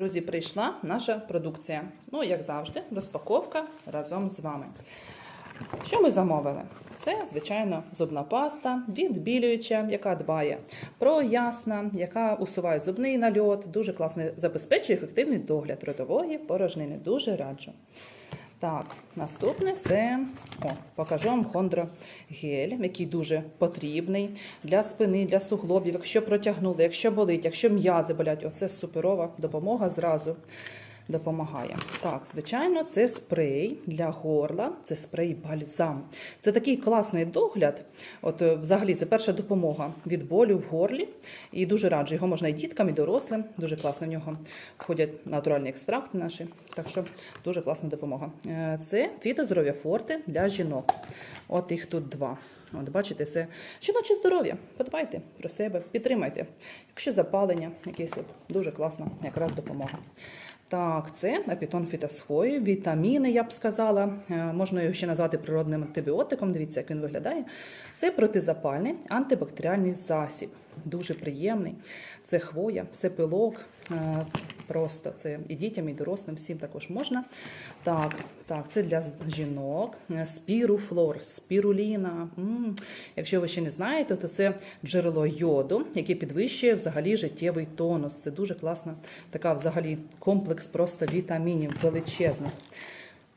Друзі, прийшла наша продукція. Ну, як завжди, розпаковка разом з вами. Що ми замовили? Це, звичайно, зубна паста, відбілююча, яка дбає про ясна, яка усуває зубний нальот, дуже класно забезпечує ефективний догляд родової порожнини. Дуже раджу. Так, наступне це о, покажу вам хондрогель, який дуже потрібний для спини, для суглобів. Якщо протягнули, якщо болить, якщо м'язи болять, оце суперова допомога зразу допомагає. Так, звичайно, це спрей для горла, це спрей бальзам. Це такий класний догляд. От, е, взагалі, це перша допомога від болю в горлі. І дуже раджу. Його можна і діткам, і дорослим. Дуже класно в нього входять натуральні екстракти наші. Так що дуже класна допомога. Е, Це фітоздоров'я форте для жінок. От їх тут два. От бачите, це жіноче здоров'я. Подбайте про себе, підтримайте. Якщо запалення, якесь от дуже класна якраз допомога. Так, це апітон фітосфої, вітаміни, я б сказала. Е, Можна його ще назвати природним антибіотиком. Дивіться, як він виглядає. Це протизапальний антибактеріальний засіб. Дуже приємний. Це хвоя, це пилок. Просто це і дітям, і дорослим, всім також можна. Так, так, це для жінок. Е, Спіруфлор, спіруліна. М, Якщо ви ще не знаєте, то це джерело йоду, яке підвищує взагалі життєвий тонус. Це дуже класна така взагалі комплекс просто вітамінів величезний.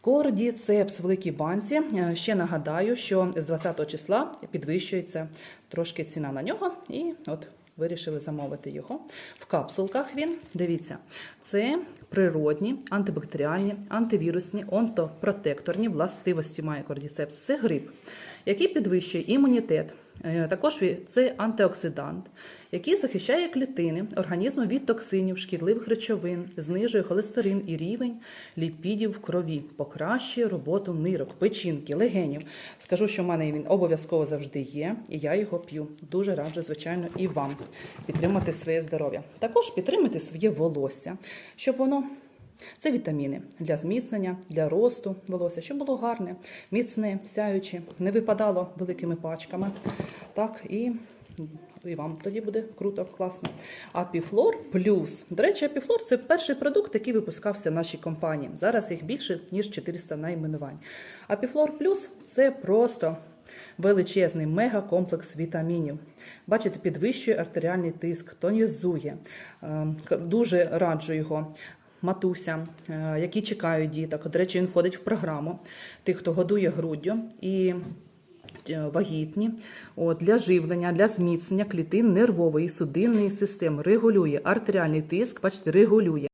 Кордіцепс в великій банці. Е, Ще нагадаю, що з 20 числа підвищується трошки ціна на нього, і от вирішили замовити його. В капсулках він, дивіться, це природні, антибактеріальні, антивірусні, онтопротекторні властивості має кордіцепс. Це гриб, який підвищує імунітет. Е, Також це антиоксидант, який захищає клітини організму від токсинів, шкідливих речовин, знижує холестерин і рівень ліпідів в крові, покращує роботу нирок, печінки, легенів. Скажу, що в мене він обов'язково завжди є, і я його п'ю. Дуже раджу, звичайно, і вам підтримати своє здоров'я. Також підтримати своє волосся, щоб воно. Це вітаміни для зміцнення, для росту волосся, щоб було гарне, міцне, сяюче, не випадало великими пачками. Так, і, і вам тоді буде круто, класно. Апіфлор плюс. До речі, Апіфлор це перший продукт, який випускався в нашій компанії. Зараз їх більше, ніж 400 найменувань. Апіфлор плюс це просто величезний мегакомплекс вітамінів. Бачите, підвищує артеріальний тиск, тонізує. Ем, Дуже раджу його матусям, е, які чекають діток. До речі, він входить в програму тих, хто годує груддю і е, вагітні, От, для живлення, для зміцнення клітин нервової судинної системи, регулює артеріальний тиск, бачите, регулює.